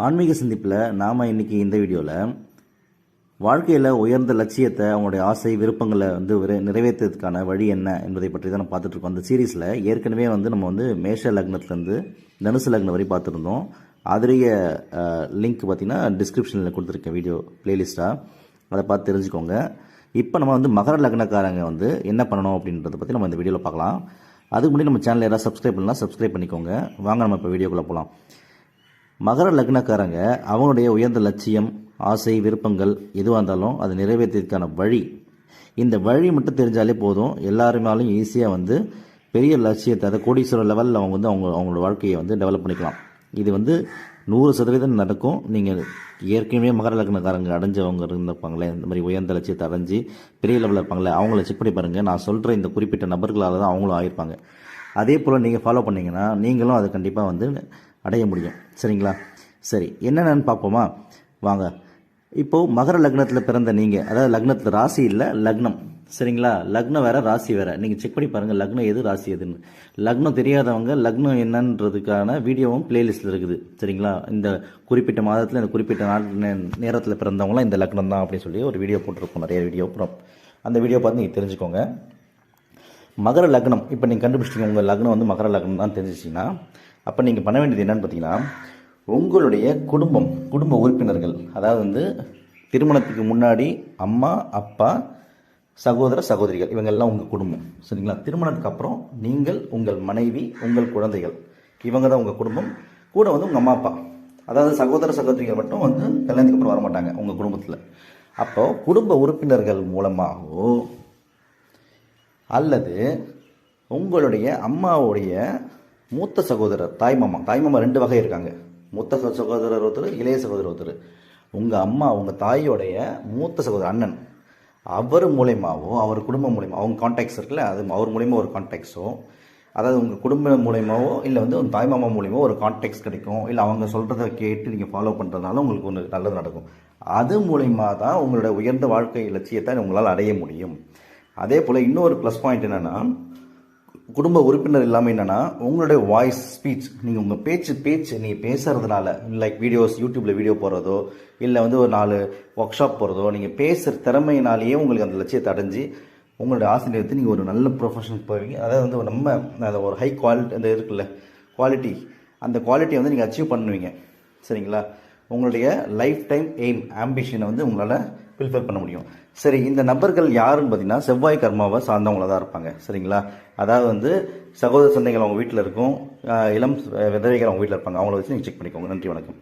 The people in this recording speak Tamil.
ஆன்மீக சந்திப்பில் நாம் இன்னைக்கு இந்த வீடியோவில் வாழ்க்கையில் உயர்ந்த லட்சியத்தை அவங்களுடைய ஆசை விருப்பங்களை வந்து விரை- நிறைவேற்றுறதுக்கான வழி என்ன என்பதை பற்றி தான் நம்ம பார்த்துட்ருக்கோம் அந்த சீரீஸில் ஏற்கனவே வந்து நம்ம வந்து மேஷ லக்னத்துலேருந்து தனுசு லக்னம் வரை பார்த்துருந்தோம். அதிலேய லிங்க் பார்த்தீங்கன்னா டிஸ்கிரிப்ஷனில் கொடுத்துருக்கேன் வீடியோ ப்ளேலிஸ்ட்டாக அதை பார்த்து தெரிஞ்சுக்கோங்க. இப்போ நம்ம வந்து மகர லக்னக்காரங்க வந்து என்ன பண்ணணும் அப்படின்றத பற்றி நம்ம இந்த வீடியோவில் பார்க்கலாம். அதுக்கு முன்னாடி நம்ம சேனல் யாராவது சப்ஸ்கிரைப் பண்ணலாம் சப்ஸ்கிரைப் பண்ணிக்கோங்க. வாங்க நம்ம இப்போ வீடியோக்குள்ளே போகலாம் மகர லக்னக்காரங்க அவங்களுடைய உயர்ந்த லட்சியம் ஆசை விருப்பங்கள் எதுவாக இருந்தாலும் அதை நிறைவேற்றுறதுக்கான வழி. இந்த வழி மட்டும் தெரிஞ்சாலே போதும். எல்லாருமாலும் ஈஸியாக வந்து பெரிய லட்சியத்தை அதை கோடீஸ்வரர் லெவலில் அவங்க வந்து அவங்க அவங்களோட வாழ்க்கையை வந்து டெவலப் பண்ணிக்கலாம். இது வந்து நூறு சதவீதம் நடக்கும். நீங்கள் ஏற்கனவே மகர லக்னக்காரங்க அடைஞ்சவங்க இருந்திருப்பாங்களே இந்த மாதிரி உயர்ந்த லட்சியத்தை அடைஞ்சு பெரிய லெவலில் இருப்பாங்களே அவங்கள செக் பண்ணி பாருங்கள் நான் சொல்கிற இந்த குறிப்பிட்ட நபர்களால் தான் அவங்களும் ஆயிருப்பாங்க. அதே போல் நீங்கள் ஃபாலோ பண்ணிங்கன்னா நீங்களும் அதை கண்டிப்பாக வந்து அடைய முடியும். சரிங்களா? சரி என்னென்னு பார்ப்போமா? வாங்க. இப்போது மகர லக்னத்தில் பிறந்த நீங்கள் அதாவது லக்னத்தில் ராசி இல்லை லக்னம். சரிங்களா? லக்னம் வேற ராசி வேற. நீங்கள் செக் பண்ணி பாருங்கள் லக்னம் எது ராசி எதுன்னு. லக்னம் தெரியாதவங்க லக்னம் என்னன்றதுக்கான வீடியோவும் பிளேலிஸ்ட்டில் இருக்குது. சரிங்களா? இந்த குறிப்பிட்ட மாதத்தில் இந்த குறிப்பிட்ட நாள் நே- நேரத்தில் பிறந்தவங்களாம் இந்த லக்னம் தான் அப்படின்னு சொல்லி ஒரு வீடியோ போட்டிருக்கோம் நிறைய வீடியோ அப்புறம். அந்த வீடியோ பார்த்து நீங்கள் தெரிஞ்சுக்கோங்க. மகர லக்னம் இப்போ நீங்கள் கண்டுபிடிச்சிங்க உங்கள் லக்னம் வந்து மகர லக்னம் தான் தெரிஞ்சிச்சிங்கன்னா அப்போ நீங்கள் பண்ண வேண்டியது என்னென்னு பார்த்தீங்கன்னா உங்களுடைய குடும்பம் குடும்ப உறுப்பினர்கள் அதாவது வந்து திருமணத்துக்கு முன்னாடி அம்மா அப்பா சகோதர சகோதரிகள் இவங்கெல்லாம் உங்கள் குடும்பம். சரிங்களா? திருமணத்துக்கு அப்புறம் நீங்கள் உங்கள் மனைவி உங்கள் குழந்தைகள். இவங்க தான் உங்கள் குடும்பம். கூட வந்து உங்கள் அம்மா அப்பா. அதாவது சகோதர சகோதரிகள் மட்டும் வந்து கல்யாணத்துக்கு அப்புறம் வர மாட்டாங்க உங்கள் குடும்பத்தில். அப்போது குடும்ப உறுப்பினர்கள் மூலமாகவோ அல்லது உங்களுடைய அம்மாவுடைய மூத்த சகோதரர் தாய்மாமா தாய்மாமா ரெண்டு வகை இருக்காங்க. மூத்த சகோதரர் ஒருத்தர் இளைய சகோதரர் ஒருத்தர். உங்கள் அம்மா உங்கள் தாயோடைய மூத்த சகோதரர் அண்ணன். அவர் மூலயமாவோ அவர் குடும்பம் மூலயமா அவங்க கான்டாக்ட்ஸ் இருக்குல்ல அது அவர் மூலயமா ஒரு கான்டாக்ட்ஸோ அதாவது உங்கள் குடும்பம் மூலயமாவோ இல்லை வந்து உங்கள் தாய்மாமா மூலயமா ஒரு கான்டாக்ட்ஸ் கிடைக்கும் இல்லை அவங்க சொல்கிறத கேட்டு நீங்கள் ஃபாலோ பண்ணுறதுனால உங்களுக்கு ஒன்று நல்லது நடக்கும். அது மூலயமா தான் உங்களோட உயர்ந்த வாழ்க்கை லட்சியத்தை உங்களால் அடைய முடியும். அதே போல் இன்னொரு ப்ளஸ் பாயிண்ட் என்னென்னா குடும்ப உறுப்பினர் இல்லாமல் என்னென்னா உங்களுடைய வாய்ஸ் ஸ்பீச் நீங்கள் உங்கள் பேச்சு பேச்சு நீங்கள் பேசுகிறதுனால லைக் வீடியோஸ் யூடியூப்பில் வீடியோ போடுறதோ இல்லை வந்து ஒரு நாலு ஒர்க் ஷாப் போகிறதோ நீங்கள் பேசுகிற திறமையினாலேயே உங்களுக்கு அந்த லட்சியத்தை அடைஞ்சு உங்களுடைய ஆசிரியத்தை நீங்கள் ஒரு நல்ல ப்ரொஃபஷனுக்கு போவீங்க. அதாவது வந்து நம்ம அந்த ஒரு ஹை குவாலிட்டி அந்த இருக்குல்ல குவாலிட்டி அந்த குவாலிட்டியை வந்து நீங்கள் அச்சீவ் பண்ணுவீங்க. சரிங்களா? உங்களுடைய லைஃப் டைம் எய்ம் ஆம்பிஷனை வந்து உங்களால் ஃபில்ஃபில் பண்ண முடியும். சரி இந்த நபர்கள் யாருன்னு பார்த்தீங்கன்னா செவ்வாய் கர்மாவை சார்ந்தவங்கள தான் இருப்பாங்க. சரிங்களா? அதாவது வந்து சகோதர சந்தைகள் அவங்க வீட்டில் இருக்கும். இளம் விதவைகள் அவங்க வீட்டில் இருப்பாங்க. அவங்கள வச்சு நீங்கள் செக் பண்ணிக்கோங்க. நன்றி வணக்கம்.